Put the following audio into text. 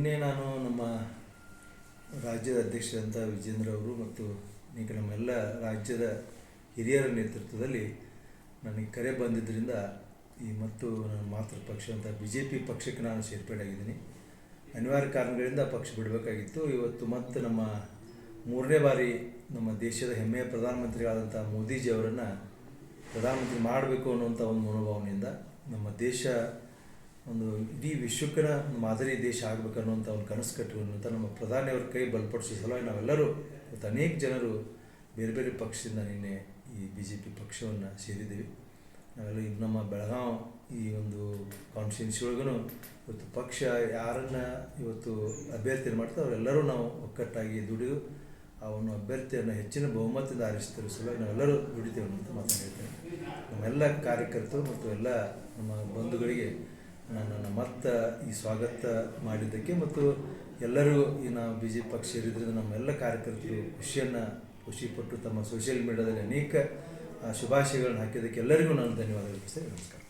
ನಿನ್ನೆ ನಾನು ನಮ್ಮ ರಾಜ್ಯದ ಅಧ್ಯಕ್ಷರಂತ ವಿಜೇಂದ್ರ ಅವರು ಮತ್ತು ಈಗ ನಮ್ಮೆಲ್ಲ ರಾಜ್ಯದ ಹಿರಿಯರ ನೇತೃತ್ವದಲ್ಲಿ ನನಗೆ ಕರೆ ಬಂದಿದ್ದರಿಂದ ಈ ಮತ್ತು ನನ್ನ ಮಾತೃ ಪಕ್ಷ ಅಂತ ಬಿ ಜೆ ಪಿ ಪಕ್ಷಕ್ಕೆ ನಾನು ಸೇರ್ಪಡೆ ಆಗಿದ್ದೀನಿ ಅನಿವಾರ್ಯ ಕಾರಣಗಳಿಂದ ಪಕ್ಷ ಬಿಡಬೇಕಾಗಿತ್ತು. ಇವತ್ತು ಮತ್ತೆ ನಮ್ಮ ಮೂರನೇ ಬಾರಿ ನಮ್ಮ ದೇಶದ ಹೆಮ್ಮೆಯ ಪ್ರಧಾನಮಂತ್ರಿಗಳಾದಂಥ ಮೋದಿಜಿಯವರನ್ನು ಪ್ರಧಾನಮಂತ್ರಿ ಮಾಡಬೇಕು ಅನ್ನುವಂಥ ಒಂದು ಮನೋಭಾವನೆಯಿಂದ ನಮ್ಮ ದೇಶ ಒಂದು ಇಡೀ ವಿಶ್ವಕ್ಕನ ಮಾದರಿ ದೇಶ ಆಗಬೇಕು ಅನ್ನುವಂಥ ಒಂದು ಕನಸು ಕಟ್ಟುವಂಥ ನಮ್ಮ ಪ್ರಧಾನಿಯವ್ರ ಕೈ ಬಲಪಡಿಸೋ ಸಲುವಾಗಿ ನಾವೆಲ್ಲರೂ ಇವತ್ತು ಅನೇಕ ಜನರು ಬೇರೆ ಬೇರೆ ಪಕ್ಷದಿಂದ ನಿನ್ನೆ ಈ ಬಿ ಜೆ ಪಿ ಪಕ್ಷವನ್ನು ಸೇರಿದ್ದೀವಿ. ನಾವೆಲ್ಲ ಈಗ ನಮ್ಮ ಬೆಳಗಾವಿ ಈ ಒಂದು ಕಾನ್ಸ್ಟಿಟ್ಯೂನ್ಸಿ ಒಳಗೂ ಇವತ್ತು ಪಕ್ಷ ಯಾರನ್ನು ಇವತ್ತು ಅಭ್ಯರ್ಥಿಯನ್ನು ಮಾಡ್ತಾರೆ ಅವರೆಲ್ಲರೂ ನಾವು ಒಕ್ಕಟ್ಟಾಗಿ ದುಡಿದು ಒಂದು ಅಭ್ಯರ್ಥಿಯನ್ನು ಹೆಚ್ಚಿನ ಬಹುಮತದಿಂದ ಆರಿಸ್ತಿರೋ ಸಲುವಾಗಿ ನಾವೆಲ್ಲರೂ ದುಡಿತೇವೆ ಅಂತ ಮಾತನಾಡ್ತೇವೆ ನಮ್ಮೆಲ್ಲ ಕಾರ್ಯಕರ್ತರು ಮತ್ತು ಎಲ್ಲ ನಮ್ಮ ಬಂಧುಗಳಿಗೆ ನನ್ನನ್ನು ಮತ್ತೆ ಈ ಸ್ವಾಗತ ಮಾಡಿದ್ದಕ್ಕೆ ಮತ್ತು ಎಲ್ಲರೂ ಈ ನಾವು ಬಿ ಜೆ ಪಿ ಪಕ್ಷ ಸೇರಿದ್ರಿಂದ ನಮ್ಮೆಲ್ಲ ಕಾರ್ಯಕರ್ತರು ಖುಷಿಯನ್ನು ಖುಷಿಪಟ್ಟು ತಮ್ಮ ಸೋಷಿಯಲ್ ಮೀಡಿಯಾದಲ್ಲಿ ಅನೇಕ ಶುಭಾಶಯಗಳನ್ನು ಹಾಕಿದ್ದಕ್ಕೆ ಎಲ್ಲರಿಗೂ ನಾನು ಧನ್ಯವಾದ ಸರ್. ನಮಸ್ಕಾರ.